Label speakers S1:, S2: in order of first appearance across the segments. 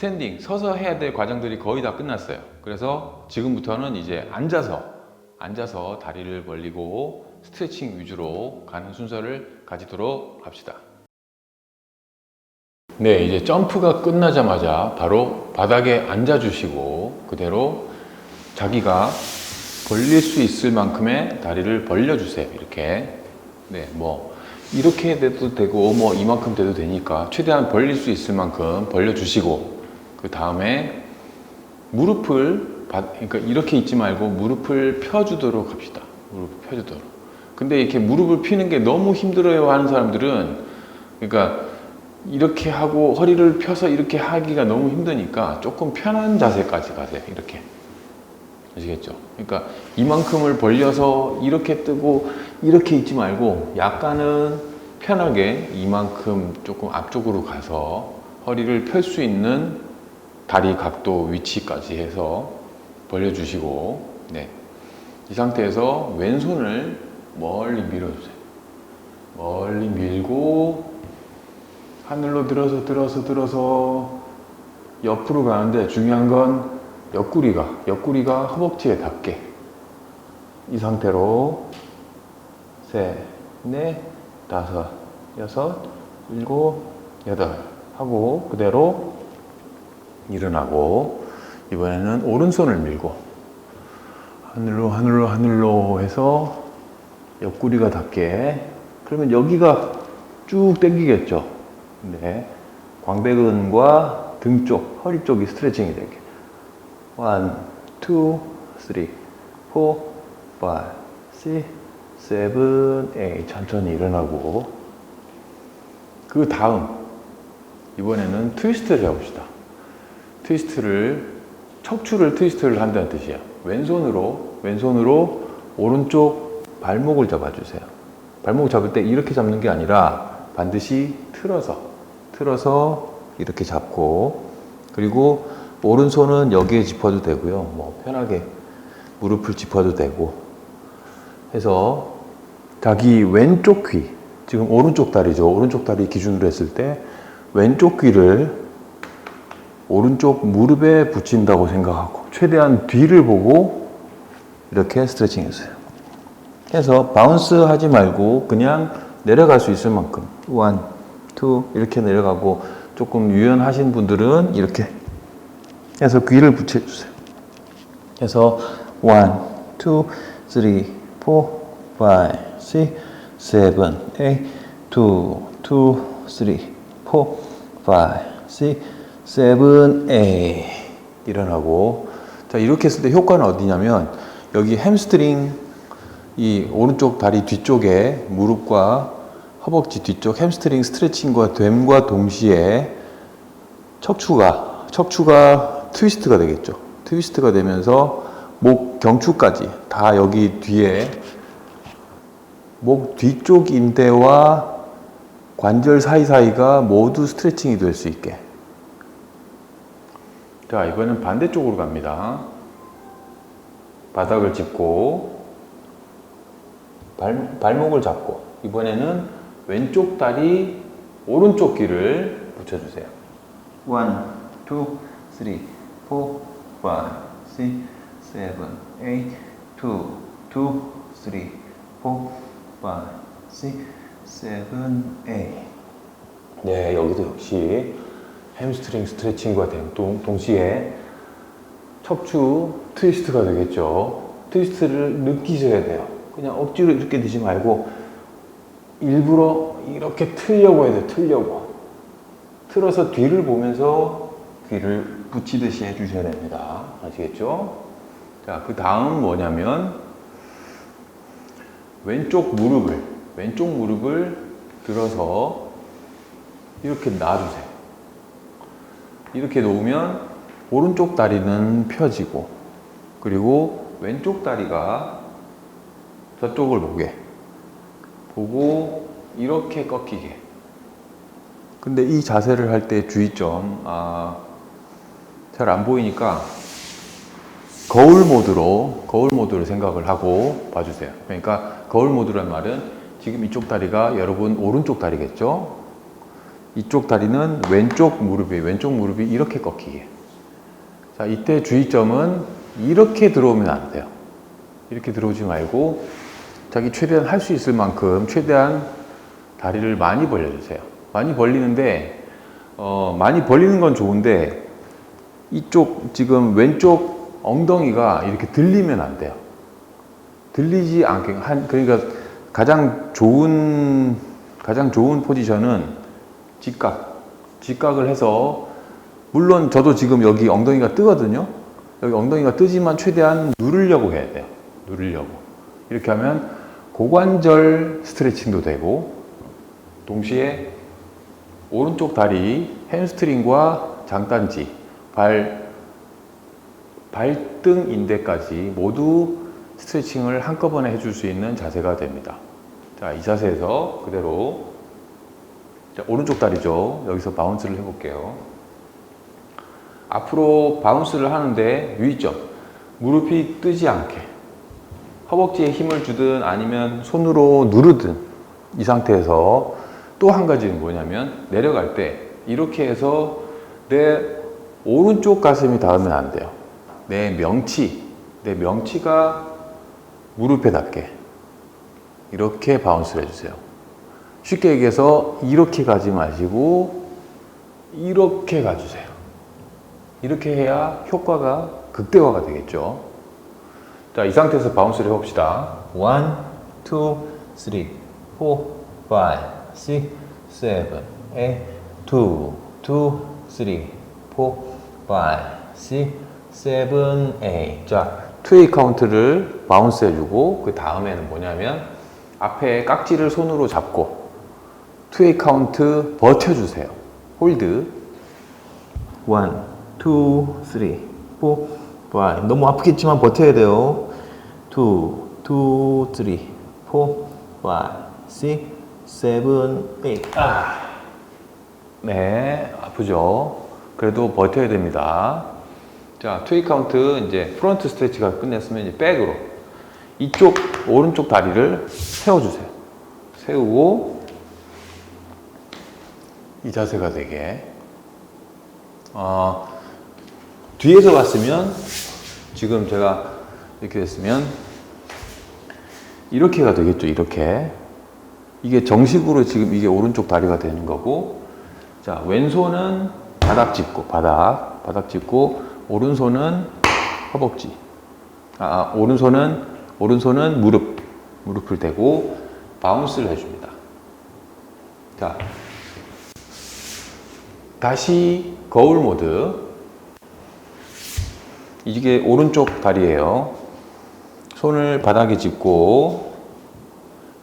S1: 스탠딩, 서서 해야 될 과정들이 거의 다 끝났어요. 그래서 지금부터는 이제 앉아서, 앉아서 다리를 벌리고 스트레칭 위주로 가는 순서를 가지도록 합시다. 네, 이제 점프가 끝나자마자 바로 바닥에 앉아주시고 그대로 자기가 벌릴 수 있을 만큼의 다리를 벌려주세요. 이렇게. 네, 뭐, 이렇게 돼도 되고, 뭐, 이만큼 돼도 되니까, 최대한 벌릴 수 있을 만큼 벌려주시고, 그 다음에 무릎을, 바- 그러니까 이렇게 있지 말고 무릎을 펴주도록 합시다. 무릎을 펴주도록. 근데 이렇게 무릎을 피는 게 너무 힘들어요 하는 사람들은, 그러니까 이렇게 하고 허리를 펴서 이렇게 하기가 너무 힘드니까 조금 편한 자세까지 가세요. 이렇게. 아시겠죠? 그러니까 이만큼을 벌려서 이렇게 뜨고 이렇게 있지 말고 약간은 편하게 이만큼 조금 앞쪽으로 가서 허리를 펼 수 있는 다리 각도 위치까지 해서 벌려주시고 네. 이 상태에서 왼손을 멀리 밀어주세요. 멀리 밀고 하늘로 들어서 들어서 들어서 옆으로 가는데 중요한 건 옆구리가 옆구리가 허벅지에 닿게 이 상태로 셋, 넷, 다섯, 여섯, 일곱, 여덟 하고 그대로 일어나고 이번에는 오른손을 밀고 하늘로 하늘로 하늘로 해서 옆구리가 닿게 그러면 여기가 쭉 당기겠죠. 네. 광배근과 등 쪽, 허리 쪽이 스트레칭이 되게. 원, 투, 쓰리, 포, 파이, 시, 세븐, 에이 천천히 일어나고 그 다음 이번에는 트위스트를 해봅시다. 트위스트를 척추를 트위스트를 한다는 뜻이야. 왼손으로 왼손으로 오른쪽 발목을 잡아주세요. 발목 잡을 때 이렇게 잡는 게 아니라 반드시 틀어서 틀어서 이렇게 잡고 그리고 오른손은 여기에 짚어도 되고요. 뭐 편하게 무릎을 짚어도 되고 해서 자기 왼쪽 귀 지금 오른쪽 다리죠. 오른쪽 다리 기준으로 했을 때 왼쪽 귀를 오른쪽 무릎에 붙인다고 생각하고 최대한 뒤를 보고 이렇게 스트레칭 해주세요. 해서 바운스 하지 말고 그냥 내려갈 수 있을 만큼 원, 투 이렇게 내려가고 조금 유연하신 분들은 이렇게 해서 귀를 붙여주세요. 해서 원, 투, 쓰리, 포, 파이, 시, 세븐, 에이, 투, 투, 쓰리, 포, 파이, 시, 세븐, 에이 일어나고 자 이렇게 했을 때 효과는 어디냐면 여기 햄스트링 이 오른쪽 다리 뒤쪽에 무릎과 허벅지 뒤쪽 햄스트링 스트레칭과 됨과 동시에 척추가 척추가 트위스트가 되겠죠. 트위스트가 되면서 목 경추까지 다 여기 뒤에 목 뒤쪽 인대와 관절 사이사이가 모두 스트레칭이 될 수 있게. 자, 이번엔 반대쪽으로 갑니다. 바닥을 짚고 발, 발목을 잡고 이번에는 왼쪽 다리 오른쪽 귀를 붙여주세요. 1, 2, 3, 4, 5, 6, 7, 8, 2, 2, 3, 4, 5, 6, 7, 8. 네, 여기도 역시 햄스트링 스트레칭과 동- 동시에 척추 트위스트가 되겠죠. 트위스트를 느끼셔야 돼요. 그냥 억지로 이렇게 드지 말고 일부러 이렇게 틀려고 해야 돼요. 틀려고. 틀어서 뒤를 보면서 귀를 붙이듯이 해주셔야 됩니다. 아시겠죠? 자, 그 다음 뭐냐면 왼쪽 무릎을 왼쪽 무릎을 들어서 이렇게 놔주세요. 이렇게 놓으면 오른쪽 다리는 펴지고 그리고 왼쪽 다리가 저쪽을 보게. 보고 이렇게 꺾이게. 근데 이 자세를 할 때 주의점 아, 잘 안 보이니까 거울 모드로 거울 모드로 생각을 하고 봐주세요. 그러니까 거울 모드란 말은 지금 이쪽 다리가 여러분 오른쪽 다리겠죠 이쪽 다리는 왼쪽 무릎이 왼쪽 무릎이 이렇게 꺾이게. 자, 이때 주의점은 이렇게 들어오면 안 돼요. 이렇게 들어오지 말고 자기 최대한 할 수 있을 만큼 최대한 다리를 많이 벌려주세요. 많이 벌리는데 어, 많이 벌리는 건 좋은데 이쪽 지금 왼쪽 엉덩이가 이렇게 들리면 안 돼요. 들리지 않게 한 그러니까 가장 좋은 가장 좋은 포지션은 직각 직각을 해서 물론 저도 지금 여기 엉덩이가 뜨거든요. 여기 엉덩이가 뜨지만 최대한 누르려고 해야 돼요. 누르려고 이렇게 하면 고관절 스트레칭도 되고 동시에 오른쪽 다리 햄스트링과 장단지 발 발등 인대까지 모두 스트레칭을 한꺼번에 해줄 수 있는 자세가 됩니다. 자, 이 자세에서 그대로 자, 오른쪽 다리죠. 여기서 바운스를 해볼게요. 앞으로 바운스를 하는데 유의점. 무릎이 뜨지 않게. 허벅지에 힘을 주든 아니면 손으로 누르든 이 상태에서 또 한 가지는 뭐냐면 내려갈 때 이렇게 해서 내 오른쪽 가슴이 닿으면 안 돼요. 내 명치, 내 명치가 무릎에 닿게 이렇게 바운스를 해주세요. 쉽게 얘기해서 이렇게 가지 마시고 이렇게 가주세요. 이렇게 해야 효과가 극대화가 되겠죠. 자, 이 상태에서 바운스를 해봅시다.
S2: One, two, three, four, five, six, seven, eight, two, two, three, four, five, six, seven, eight.
S1: 자, 투웨이 카운트를 바운스 해주고 그 다음에는 뭐냐면 앞에 깍지를 손으로 잡고 투웨이 카운트 버텨주세요. 홀드.
S2: One, two, three, four, five. 너무 아프겠지만 버텨야 돼요. Two, two, three, four, five, six, seven, eight. 아,
S1: 네, 아프죠? 그래도 버텨야 됩니다. 자, 투웨이 카운트 이제 프론트 스트레치가 끝냈으면 이제 백으로 이쪽 오른쪽 다리를 세워주세요. 세우고 이 자세가 되게 어, 뒤에서 봤으면 지금 제가 이렇게 됐으면 이렇게가 되겠죠. 이렇게 이게 정식으로 지금 이게 오른쪽 다리가 되는 거고 자 왼손은 바닥 짚고 바닥 바닥 짚고 오른손은 허벅지 아, 아 오른손은 오른손은 무릎 무릎을 대고 바운스를 해줍니다. 자 다시 거울 모드. 이게 오른쪽 다리예요. 손을 바닥에 짚고.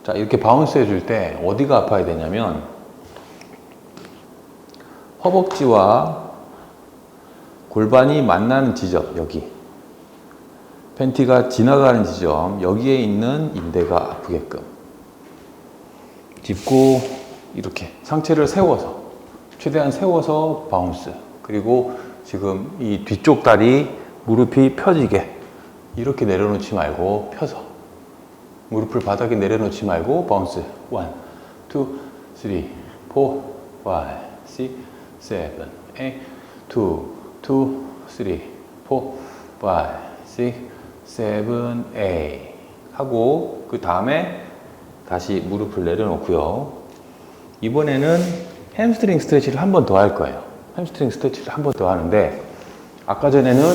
S1: 자 이렇게 바운스 해줄 때 어디가 아파야 되냐면 허벅지와 골반이 만나는 지점 여기. 팬티가 지나가는 지점 여기에 있는 인대가 아프게끔. 짚고 이렇게 상체를 세워서 최대한 세워서 바운스 그리고 지금 이 뒤쪽 다리 무릎이 펴지게 이렇게 내려놓지 말고 펴서 무릎을 바닥에 내려놓지 말고 바운스. 1, 2, 3, 4, 5, 6, 7, 8 2, 2, 3, 4, 5, 6, 7, 8 하고 그 다음에 다시 무릎을 내려놓고요. 이번에는 햄스트링 스트레치를 한 번 더 할 거예요 햄스트링 스트레치를 한 번 더 하는데 아까 전에는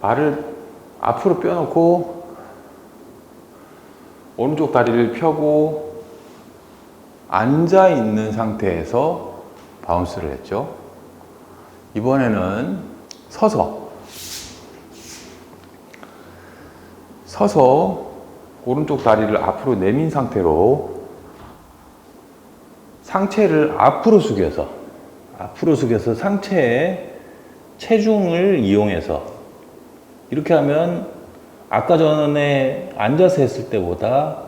S1: 발을 앞으로 뼈놓고 오른쪽 다리를 펴고 앉아 있는 상태에서 바운스를 했죠. 이번에는 서서 서서 오른쪽 다리를 앞으로 내민 상태로 상체를 앞으로 숙여서 앞으로 숙여서 상체에 체중을 이용해서 이렇게 하면 아까 전에 앉아서 했을 때보다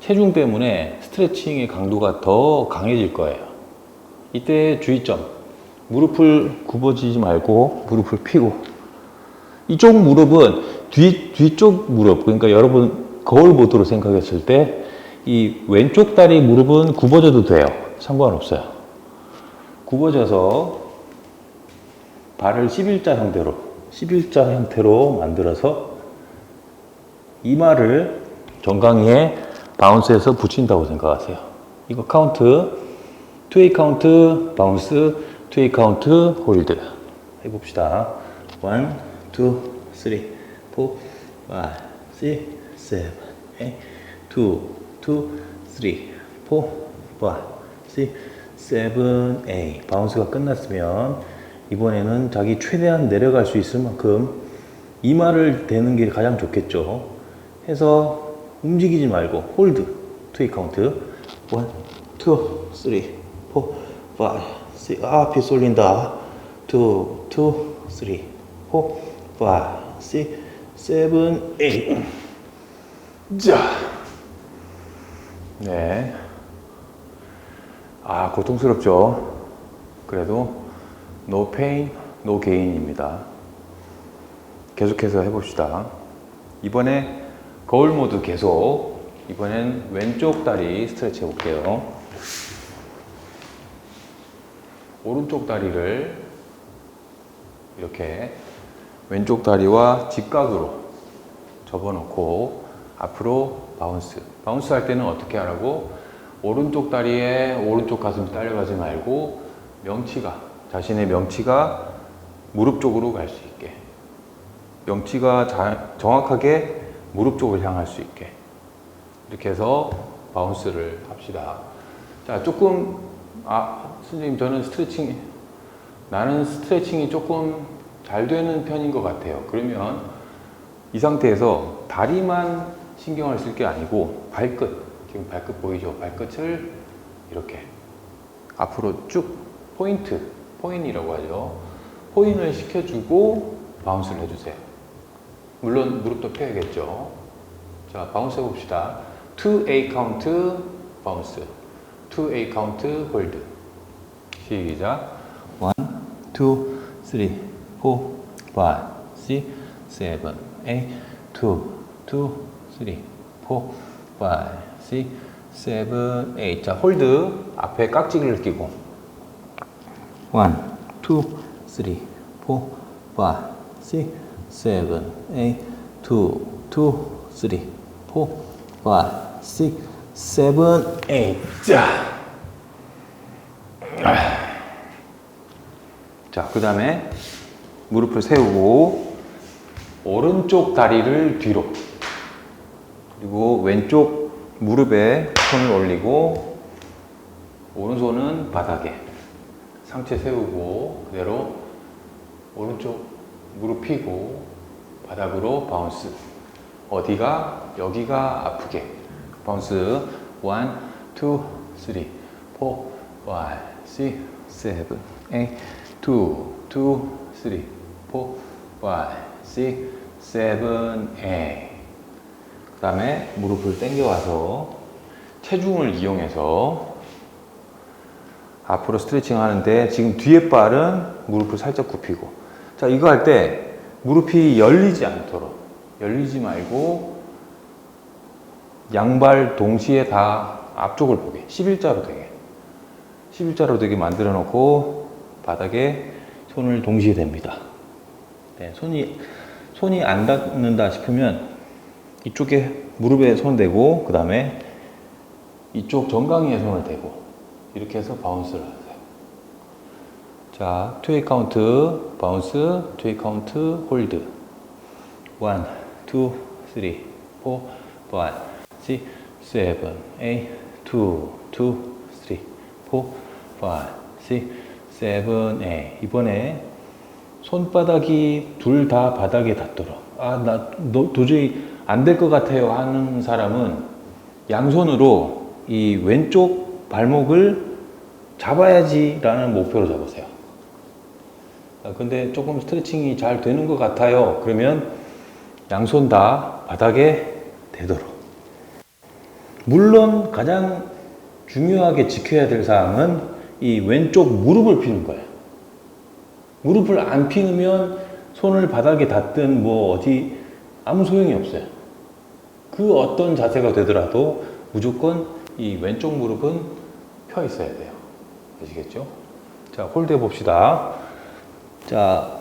S1: 체중 때문에 스트레칭의 강도가 더 강해질 거예요. 이때 주의점. 무릎을 굽어지지 말고 무릎을 펴고 이쪽 무릎은 뒤, 뒤쪽 무릎 그러니까 여러분 거울 보드로 생각했을 때
S2: 이 왼쪽 다리 무릎은 굽어져도 돼요. 상관없어요. 굽어져서 발을 11자 형태로 11자 형태로 만들어서 이마를 정강이에 바운스해서 붙인다고 생각하세요. 이거 카운트, 투웨이 카운트, 바운스, 투웨이 카운트, 홀드. 해봅시다. 1, 2, 3, 4, 5, 6, 7, 8, 2, 2, 3, 4, 5, 6, 7, 8. 바운스가 끝났으면 이번에는 자기 최대한 내려갈 수 있을 만큼 이마를 대는 게 가장 좋겠죠. 해서 움직이지 말고 홀드 투이 카운트 1, 2, 3, 4, 5, 6 아, 비 쏠린다 2, 2, 3, 4, 5, 6, 7, 8
S1: 자. 네. 아, 고통스럽죠? 그래도 no pain, no gain입니다. 계속해서 해봅시다. 이번에 거울 모드 계속. 이번엔 왼쪽 다리 스트레치 해볼게요. 오른쪽 다리를 이렇게 왼쪽 다리와 직각으로 접어놓고 앞으로 바운스. 바운스 할 때는 어떻게 하라고? 오른쪽 다리에 오른쪽 가슴 딸려가지 말고 명치가 자신의 명치가 무릎 쪽으로 갈 수 있게 명치가 자- 정확하게 무릎 쪽을 향할 수 있게 이렇게 해서 바운스를 합시다. 자 조금 아 선생님 저는 스트레칭 나는 스트레칭이 조금 잘 되는 편인 것 같아요. 그러면 이 상태에서 다리만 신경을 쓸 게 아니고 발끝 지금 발끝 보이죠? 발끝을 이렇게 앞으로 쭉 포인트 포인이라고 하죠. 포인을 시켜주고 바운스를 해주세요. 물론 무릎도 펴야겠죠. 자 바운스 해봅시다. 2A 카운트 바운스 2A 카운트 홀드 시작
S2: 1, 2, 3, 4, 5, 6, 7, 8 2, 2, 3, 4, 5, 6, 7, 8 자, 홀드. 앞에 깍지를 끼고. 1, 2, 3, 4, 5, 6, 7, 8 2, 2, 3, 4, 5, 6, 7, 8
S1: 자. 자, 그 다음에 무릎을 세우고 오른쪽 다리를 뒤로 그리고 왼쪽 무릎에 손을 올리고 오른손은 바닥에 상체 세우고 그대로 오른쪽 무릎 펴고 바닥으로 바운스. 어디가? 여기가 아프게. 바운스. 1, 2, 3, 4, 5, 6, 7, 8 2, 2, 3, 4, 5, 6, 7, 8 그 다음에 무릎을 당겨와서 체중을 이용해서 앞으로 스트레칭 하는데 지금 뒤에 발은 무릎을 살짝 굽히고. 자 이거 할 때 무릎이 열리지 않도록 열리지 말고 양발 동시에 다 앞쪽을 보게. 11자로 되게. 11자로 되게 만들어 놓고 바닥에 손을 동시에 댑니다. 네, 손이 손이 안 닿는다 싶으면 이쪽에 무릎에 손 대고 그 다음에 이쪽 정강이에 손을 대고 이렇게 해서 바운스를 하세요. 자, 투웨이 카운트, 바운스, 투웨이 카운트, 홀드. 1, 2, 3, 4, 5, 6, 7, 8, 2, 2, 3, 4, 5, 6, 7, 8. 이번에 손바닥이 둘 다 바닥에 닿도록. 아, 나 너- 도저히 안 될 것 같아요 하는 사람은 양손으로 이 왼쪽 발목을 잡아야지라는 목표로 잡으세요. 아, 근데 조금 스트레칭이 잘 되는 것 같아요. 그러면 양손 다 바닥에 대도록. 물론 가장 중요하게 지켜야 될 사항은 이 왼쪽 무릎을 피는 거예요. 무릎을 안 피우면 손을 바닥에 닿든 뭐 어디 아무 소용이 없어요. 그 어떤 자세가 되더라도
S2: 무조건 이 왼쪽 무릎은 펴 있어야 돼요. 아시겠죠? 자, 홀드 해 봅시다. 자,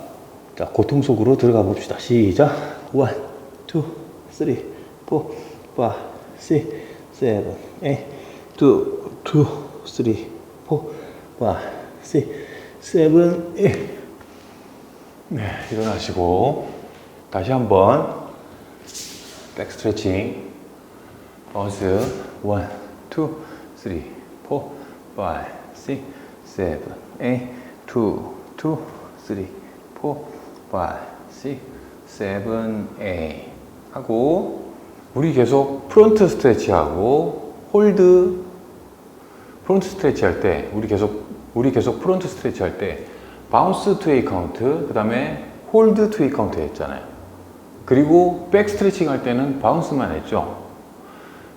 S2: 자, 고통 속으로 들어가 봅시다. 시작. 1, 2, 3, 4, 5, 6, 7, 8, 2, 2, 3, 4, 5, 6, 7, 8. 네, 일어나시고 다시 한번 백 스트레칭. 바운스 1, 2, 3, 4, 5, 6, 7, 8, 2, 2, 3, 4, 5, 6, 7, 8 하고 우리 계속 프론트 스트레치 하고 홀드 프론트 스트레치 할 때 우리 계속 우리 계속 프론트 스트레치 할 때 바운스 투 에이 카운트 그 다음에 홀드 투 에이 카운트 했잖아요. 그리고 백 스트레칭 할 때는 바운스만 했죠.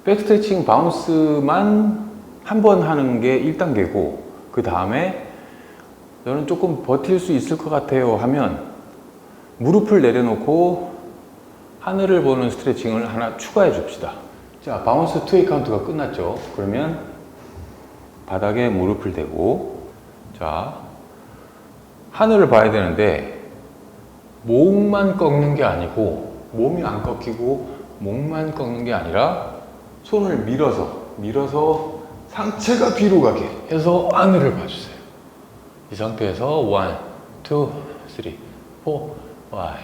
S2: 백 스트레칭 바운스만 한 번 하는 게 1단계고 그 다음에 저는 조금 버틸 수 있을 것 같아요 하면 무릎을 내려놓고 하늘을 보는 스트레칭을 하나 추가해 줍시다. 자, 바운스 투웨이 카운트가 끝났죠. 그러면 바닥에 무릎을 대고 자, 하늘을 봐야 되는데 목만 꺾는 게 아니고 몸이 안 꺾이고 목만 꺾는 게 아니라 손을 밀어서 밀어서 상체가 뒤로 가게 해서 하늘을 봐주세요. 이 상태에서 1, 2, 3, 4, 5, 6, 7, 8,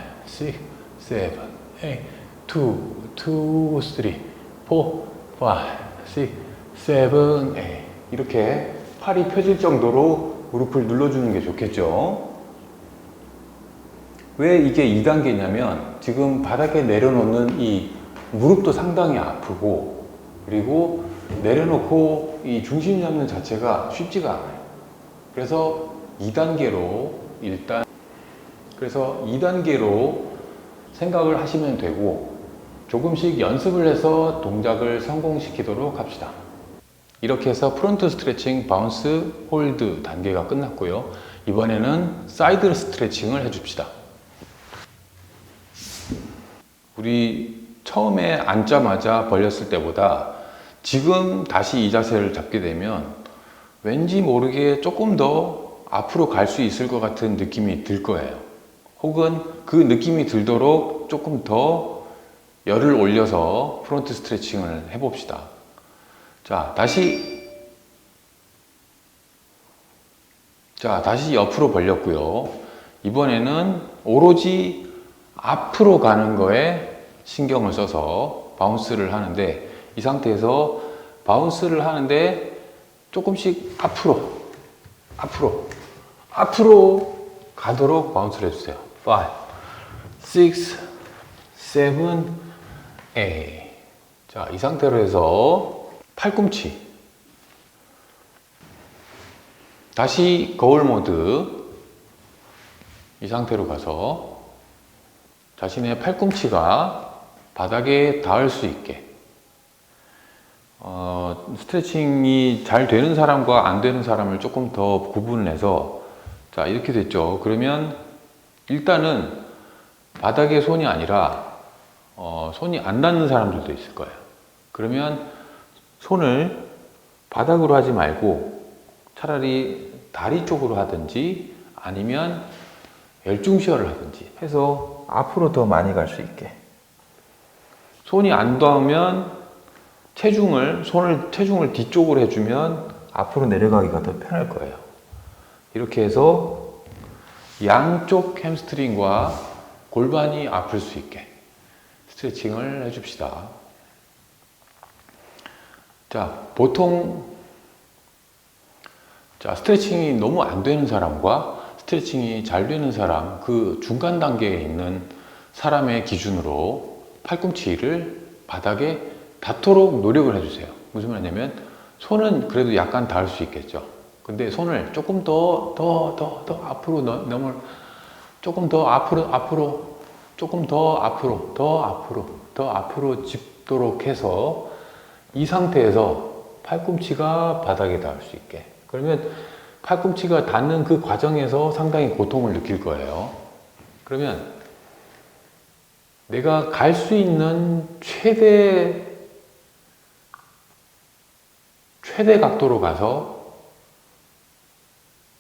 S2: 2, 2, 3, 4, 5, 6, 7, 8 이렇게 팔이 펴질 정도로 무릎을 눌러주는 게 좋겠죠. 왜 이게 2단계냐면 지금 바닥에 내려놓는 이 무릎도 상당히 아프고 그리고 내려놓고 이 중심 잡는 자체가 쉽지가 않아요. 그래서 2단계로 일단 그래서 2단계로 생각을 하시면 되고 조금씩 연습을 해서 동작을 성공시키도록 합시다. 이렇게 해서 프론트 스트레칭, 바운스, 홀드 단계가 끝났고요. 이번에는 사이드 스트레칭을 해줍시다. 우리 처음에 앉자마자 벌렸을 때보다 지금 다시 이 자세를 잡게 되면 왠지 모르게 조금 더 앞으로 갈 수 있을 것 같은 느낌이 들 거예요. 혹은 그 느낌이 들도록 조금 더 열을 올려서 프론트 스트레칭을 해봅시다. 자, 다시. 자, 다시 옆으로 벌렸고요. 이번에는 오로지 앞으로 가는 거에 신경을 써서 바운스를 하는데 이 상태에서 바운스를 하는데 조금씩 앞으로, 앞으로, 앞으로 가도록 바운스를 해주세요. 5, 6, 7, 8. 자, 이 상태로 해서 팔꿈치. 다시 거울 모드. 이 상태로 가서 자신의 팔꿈치가 바닥에 닿을 수 있게. 어, 스트레칭이 잘 되는 사람과 안 되는 사람을 조금 더 구분해서 자 이렇게 됐죠. 그러면 일단은 바닥에 손이 아니라 어, 손이 안 닿는 사람들도 있을 거예요. 그러면 손을 바닥으로 하지 말고 차라리 다리 쪽으로 하든지 아니면 열중시어를 하든지 해서 앞으로 더 많이 갈 수 있게 손이 안 닿으면 체중을 손을 체중을 뒤쪽으로 해주면 앞으로 내려가기가 더 편할 거예요. 이렇게 해서 양쪽 햄스트링과 골반이 아플 수 있게 스트레칭을 해줍시다. 자, 보통 자 스트레칭이 너무 안 되는 사람과 스트레칭이 잘 되는 사람 그 중간 단계에 있는 사람의 기준으로 팔꿈치를 바닥에 닿도록 노력을 해주세요. 무슨 말이냐면 손은 그래도 약간 닿을 수 있겠죠. 근데 손을 조금 더, 더, 더, 더 앞으로 넘- 넘을, 조금 더 앞으로, 앞으로, 조금 더 앞으로, 더 앞으로, 더 앞으로 짚도록 해서 이 상태에서 팔꿈치가 바닥에 닿을 수 있게. 그러면 팔꿈치가 닿는 그 과정에서 상당히 고통을 느낄 거예요. 그러면 내가 갈 수 있는 최대
S1: 최대 각도로 가서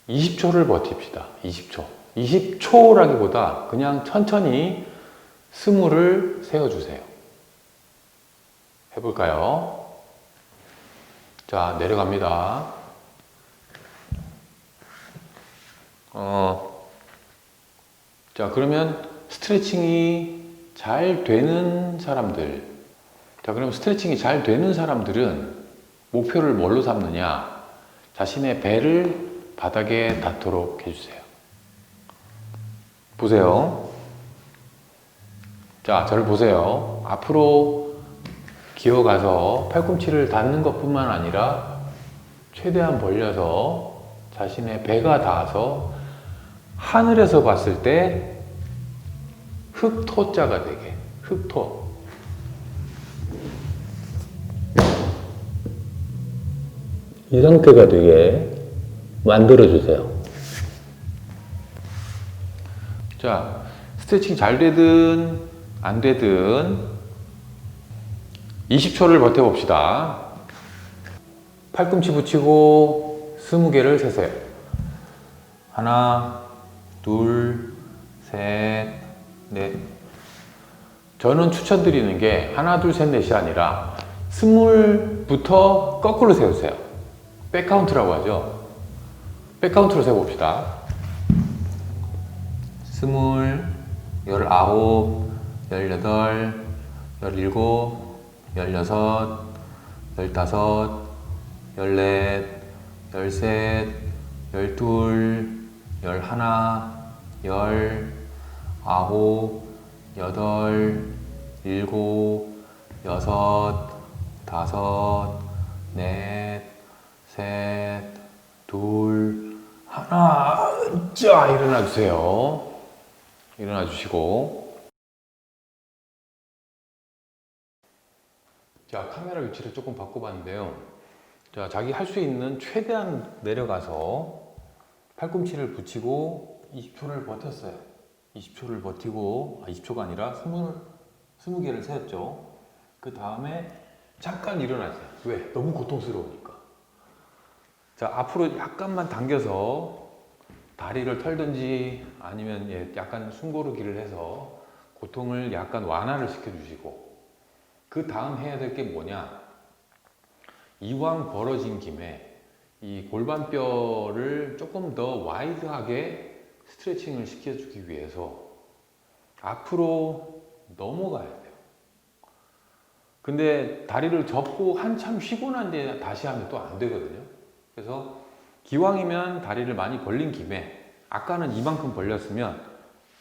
S1: 20초를 버팁시다. 20초. 20초라기보다 그냥 천천히 스물을 세워주세요. 해볼까요? 자, 내려갑니다. 어, 자, 그러면 스트레칭이 잘 되는 사람들. 자, 그럼 스트레칭이 잘 되는 사람들은 목표를 뭘로 삼느냐? 자신의 배를 바닥에 닿도록 해주세요. 보세요. 자, 저를 보세요. 앞으로 기어가서 팔꿈치를 닿는 것 뿐만 아니라 최대한 벌려서 자신의 배가 닿아서 하늘에서 봤을 때 흑토자가 되게 흑토.
S2: 이 상태가 되게 만들어 주세요.
S1: 자 스트레칭 잘 되든 안 되든 20초를 버텨봅시다. 팔꿈치 붙이고 20개를 세세요. 하나 둘 셋 넷. 저는 추천드리는 게 하나 둘 셋 넷이 아니라 스물부터 거꾸로 세우세요. 백카운트라고 하죠. 백카운트로 세봅시다. 스물, 열아홉, 열여덟, 열일곱, 열여섯, 열다섯, 열넷, 열셋, 열둘, 열하나, 열, 아홉, 여덟, 일곱, 여섯, 다섯, 넷, 셋, 둘, 하나, 자, 일어나 주세요. 일어나 주시고. 자, 카메라 위치를 조금 바꿔봤는데요. 자, 자기 할 수 있는 최대한 내려가서 팔꿈치를 붙이고 20초를 버텼어요. 20초를 버티고, 아, 20초가 아니라 20, 20개를 세웠죠. 그 다음에 잠깐 일어나세요. 왜? 너무 고통스러우니까. 자, 앞으로 약간만 당겨서 다리를 털든지 아니면 예, 약간 숨고르기를 해서 고통을 약간 완화를 시켜주시고 그 다음 해야 될 게 뭐냐 이왕 벌어진 김에 이 골반뼈를 조금 더 와이드하게 스트레칭을 시켜주기 위해서 앞으로 넘어가야 돼요. 근데 다리를 접고 한참 쉬고 난 뒤에 다시 하면 또 안 되거든요. 그래서 기왕이면 다리를 많이 벌린 김에 아까는 이만큼 벌렸으면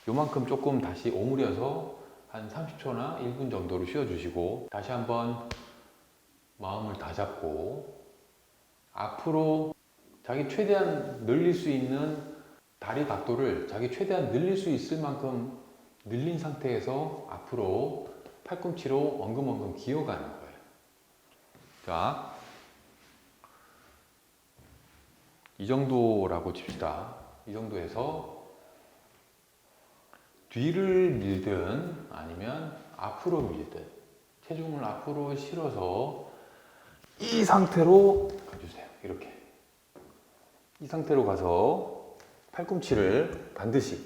S1: 요만큼 조금 다시 오므려서 한 30초나 1분 정도로 쉬어주시고 다시 한번 마음을 다잡고 앞으로 자기 최대한 늘릴 수 있는 다리 각도를 자기 최대한 늘릴 수 있을 만큼 늘린 상태에서 앞으로 팔꿈치로 엉금엉금 기어가는 거예요. 자, 이 정도라고 칩시다. 이 정도에서 뒤를 밀든 아니면 앞으로 밀든 체중을 앞으로 실어서 이 상태로 가주세요. 이렇게. 이 상태로 가서 팔꿈치를 반드시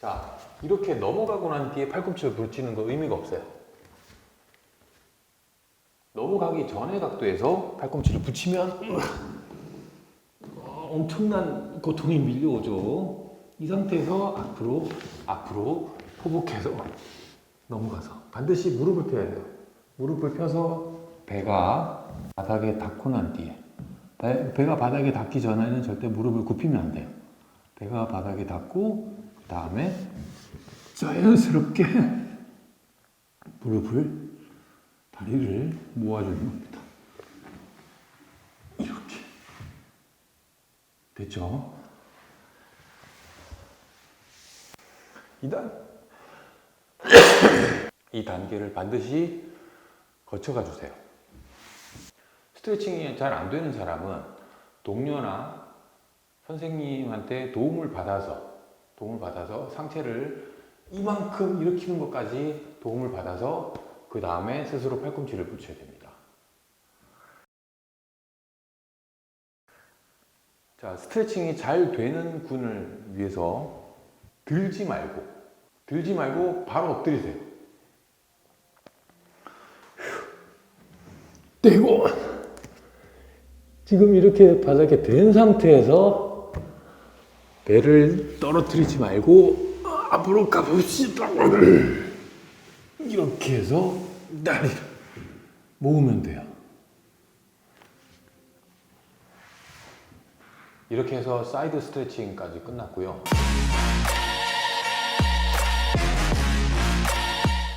S1: 자 이렇게 넘어가고 난 뒤에 팔꿈치를 붙이는 거 의미가 없어요. 넘어가기 전의 각도에서 팔꿈치를 붙이면 어, 엄청난 고통이 밀려오죠. 이 상태에서 앞으로 앞으로 포복해서 넘어가서 반드시 무릎을 펴야 돼요. 무릎을 펴서 배가 바닥에 닿고 난 뒤에 배- 배가 바닥에 닿기 전에는 절대 무릎을 굽히면 안 돼요. 배가 바닥에 닿고 그 다음에 자연스럽게 무릎을 다리를 모아주는 겁니다. 이렇게 됐죠? 이단 이 단계를 반드시 거쳐가 주세요. 스트레칭이 잘 안 되는 사람은 동료나 선생님한테 도움을 받아서 도움을 받아서 상체를 이만큼 일으키는 것까지 도움을 받아서 그 다음에 스스로 팔꿈치를 붙여야 됩니다. 자, 스트레칭이 잘 되는 군을 위해서 들지 말고, 들지 말고 바로 엎드리세요. 떼고, 지금 이렇게 바닥에 된 상태에서 배를 떨어뜨리지 말고 앞으로 가봅시다. 이렇게 해서 다리를 모으면 돼요. 이렇게 해서 사이드 스트레칭까지 끝났고요.